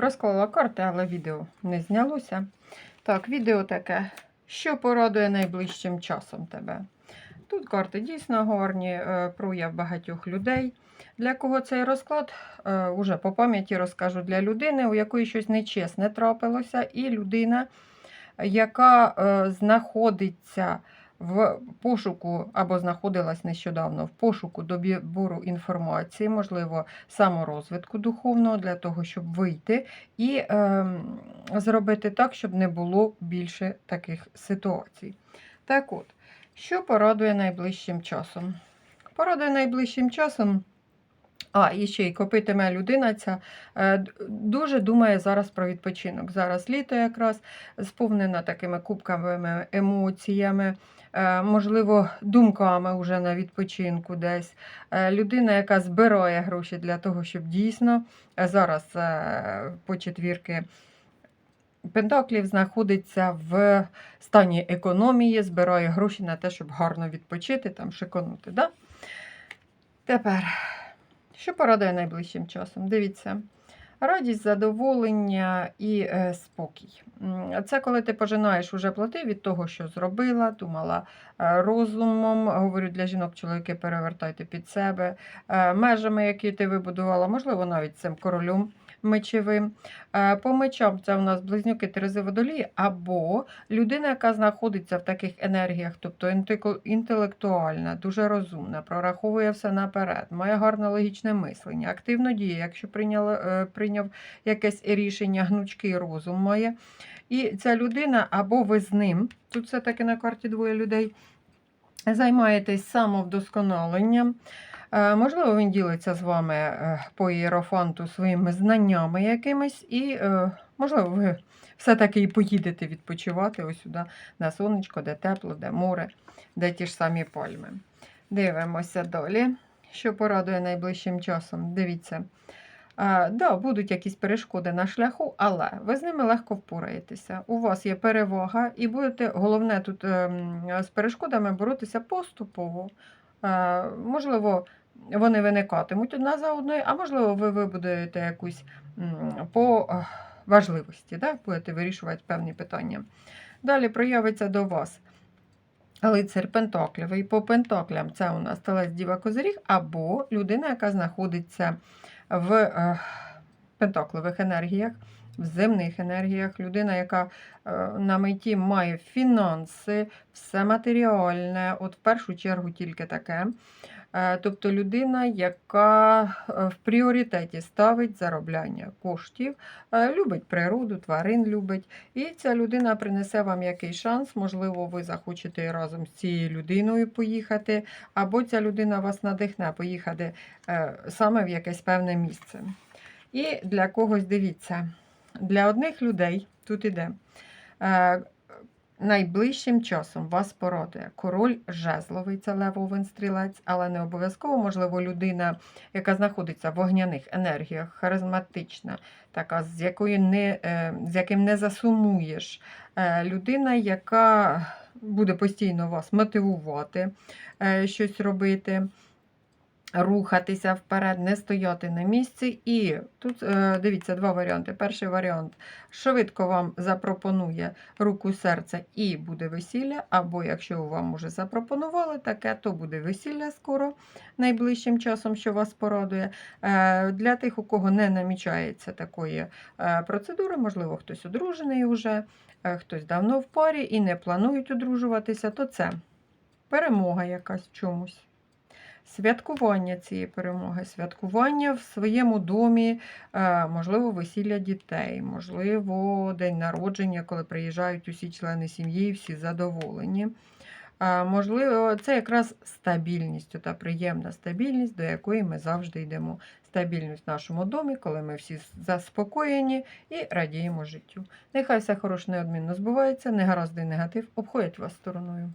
Розклала карти, але відео не знялося. Так, відео таке. Що порадує найближчим часом тебе? Тут карти дійсно гарні, е, прояв багатьох людей. Для кого цей розклад? Е, Уже по пам'яті розкажу для людини, у якої щось нечесне трапилося, і людина, яка е, знаходиться в пошуку або знаходилась нещодавно в пошуку добору інформації, можливо, саморозвитку духовного для того, щоб вийти і е, зробити так, щоб не було більше таких ситуацій. Так от, що порадує найближчим часом? Порадує найближчим часом. А, і ще й копитиме людина ця е, дуже думає зараз про відпочинок. Зараз літо якраз сповнена такими кубками емоціями, е, можливо, думками вже на відпочинку десь. Е, Людина, яка збирає гроші для того, щоб дійсно зараз по четвірки Пентаклів знаходиться в стані економії, збирає гроші на те, щоб гарно відпочити, там шиконути. Да? Тепер, що порадує найближчим часом? Дивіться. Радість, задоволення і е, спокій. Це коли ти пожинаєш уже плоти від того, що зробила, думала е, розумом. Говорю для жінок, чоловіки перевертайте під себе е, межами, які ти вибудувала, можливо, навіть цим королем мечевим. Е, По мечам це у нас близнюки Терези водолії, або людина, яка знаходиться в таких енергіях, тобто інтелектуальна, дуже розумна, прораховує все наперед, має гарне логічне мислення, активно діє, якщо прийняла, е, прийняв якесь рішення, гнучкий розум має. І ця людина, або ви з ним, тут все-таки на карті двоє людей, займаєтесь самовдосконаленням. Е, Можливо, він ділиться з вами е, по іерофанту своїми знаннями якимись, і, е, можливо, ви все-таки і поїдете відпочивати ось сюди на сонечко, де тепло, де море, де ті ж самі пальми. Дивимося далі, що порадує найближчим часом. Дивіться. А, да, будуть якісь перешкоди на шляху, але ви з ними легко впораєтеся. У вас є перевага, і будете головне тут ем, з перешкодами боротися поступово. Можливо, вони виникатимуть одна за одною, а можливо, ви вибудуєте якусь по важливості, да? будете вирішувати певні питання. Далі проявиться до вас лицар Пентаклів. І по Пентаклям це у нас телець Діва Козиріг, або людина, яка знаходиться в пентаклових енергіях, в земних енергіях, людина, яка на меті має фінанси, все матеріальне, от в першу чергу тільки таке. Е, Тобто людина, яка е, в пріоритеті ставить заробляння коштів, е, любить природу, тварин любить. І ця людина принесе вам якийсь шанс, можливо, ви захочете разом з цією людиною поїхати, або ця людина вас надихне поїхати саме в якесь певне місце. І для когось дивіться, для одних людей тут іде. Найближчим часом вас порадує король жезловий, це левовин стрілець, але не обов'язково, можливо, людина, яка знаходиться в вогняних енергіях, харизматична, така, з якою не, е, з яким не засумуєш. Е, Людина, яка буде постійно вас мотивувати е, щось робити рухатися вперед, не стояти на місці. І тут е, дивіться два варіанти. Перший варіант швидко вам запропонує руку серця і буде весілля, або якщо вам уже запропонували таке, то буде весілля скоро, найближчим часом, що вас порадує. Е, Для тих, у кого не намічається такої е, процедури, можливо, хтось одружений уже, хтось давно в парі і не планують одружуватися, то це перемога якась чомусь. Святкування цієї перемоги, святкування в своєму домі, е, можливо, весілля дітей, можливо, день народження, коли приїжджають усі члени сім'ї, всі задоволені. Е, Можливо, це якраз стабільність, та приємна стабільність, до якої ми завжди йдемо. Стабільність в нашому домі, коли ми всі заспокоєні і радіємо життю. Нехай все хороше неодмінно збувається, негаразди негатив обходять вас стороною.